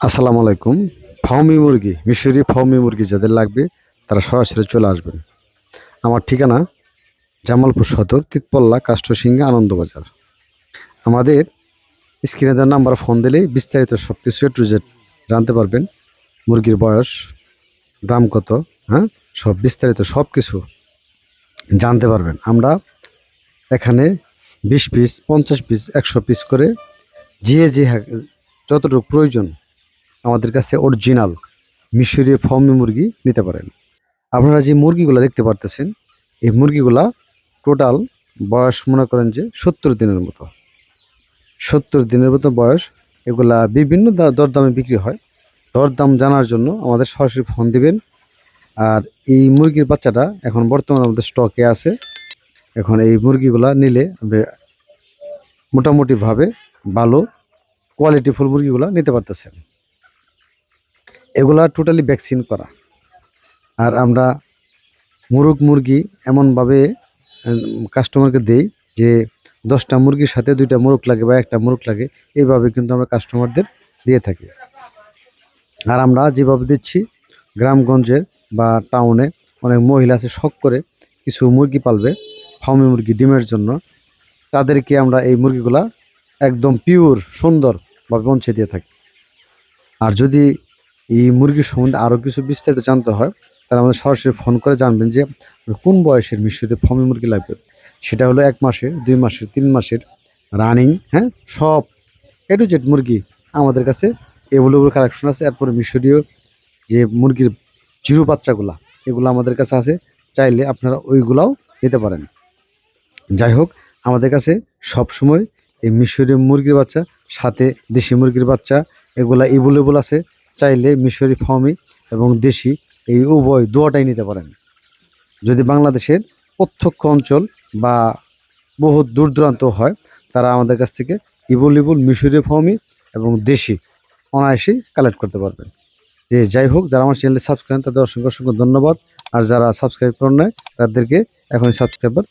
আসসালামু আলাইকুম। ফাউমি মুরগি, মিশরি ফাউমি মুরগি যাদের লাগবে, তারা সরাসরি চলে আসবেন। আমার ঠিকানা জামালপুর সদর, তিতপল্লা কাষ্টসিংহা আনন্দবাজার। আমাদের স্ক্রিনে দেওয়ার নাম্বার ফোন দিলেই বিস্তারিত সব কিছু টু জানতে পারবেন। মুরগির বয়স, দাম কত হ্যাঁ? সব বিস্তারিত সব কিছু জানতে পারবেন। আমরা এখানে বিশ পিস, পঞ্চাশ পিস, একশো পিস করে যে যে যতটুকু প্রয়োজন আমাদের কাছে অরিজিনাল মিশরীয় ফার্মি মুরগি নিতে পারেন। আপনারা যে মুরগিগুলো দেখতে পারতেছেন, এই মুরগিগুলা টোটাল বয়স মনে করেন যে সত্তর দিনের মতো। সত্তর দিনের মতো বয়স, এগুলা বিভিন্ন দরদামে বিক্রি হয়। দরদাম জানার জন্য আমাদের সরাসরি ফোন দিবেন। আর এই মুরগির বাচ্চাটা এখন বর্তমানে আমাদের স্টকে আছে। এখন এই মুরগিগুলা নিলে আপনি মোটামুটিভাবে ভালো কোয়ালিটিফুল মুরগিগুলা নিতে পারতেছেন। এগুলা টোটালি ভ্যাকসিন করা। আর আমরা মুরগ মুরগি এমনভাবে কাস্টমারকে দেই যে, দশটা মুরগির সাথে দুইটা মুরগ লাগে বা একটা মোরগ লাগে এইভাবে কিন্তু আমরা কাস্টমারদের দিয়ে থাকি। আর আমরা যেভাবে দিচ্ছি, গ্রামগঞ্জের বা টাউনে অনেক মহিলা আছে, শখ করে কিছু মুরগি পালবে, ফার্মি মুরগি ডিমের জন্য, তাদেরকে আমরা এই মুরগিগুলা একদম পিওর সুন্দরভাবে পৌঁছে দিয়ে থাকি। আর যদি এই মুরগির সম্বন্ধে আরও কিছু বিস্তারিত জানতে হয়, তাহলে আমাদের সরাসরি ফোন করে জানবেন যে কোন বয়সের মিশরে ফার্মি মুরগি লাগবে। সেটা হলো এক মাসের, দুই মাসের, তিন মাসের রানিং হ্যাঁ? সব এ টু জেড মুরগি আমাদের কাছে এভেলেবল কালেকশন আছে। এরপরে মিশরীয় যে মুরগির জিরো বাচ্চাগুলা এগুলো আমাদের কাছে আছে। চাইলে আপনারা ওইগুলাও নিতে পারেন। যাই হোক, আমাদের কাছে সব সময় এই মিশরীয় মুরগির বাচ্চা, সাথে দেশি মুরগির বাচ্চা, এগুলা এভেলেবল আছে। চাইলে মিশরি ফার্মি এবং দেশি এই উভয় দুয়াটাই নিতে পারেন। যদি বাংলাদেশের প্রত্যক্ষ অঞ্চল বা বহু দূর দূরান্ত হয়, তারা আমাদের কাছ থেকে ইবুল ইবুল, মিশরি ফার্মি এবং দেশি অনায়াসেই কালেক্ট করতে পারবেন। যে যাই হোক, যারা আমার চ্যানেলে সাবস্ক্রাইব তাদের অসংখ্য অসংখ্য ধন্যবাদ। আর যারা সাবস্ক্রাইব করেন তাদেরকে এখনই সাবস্ক্রাইবার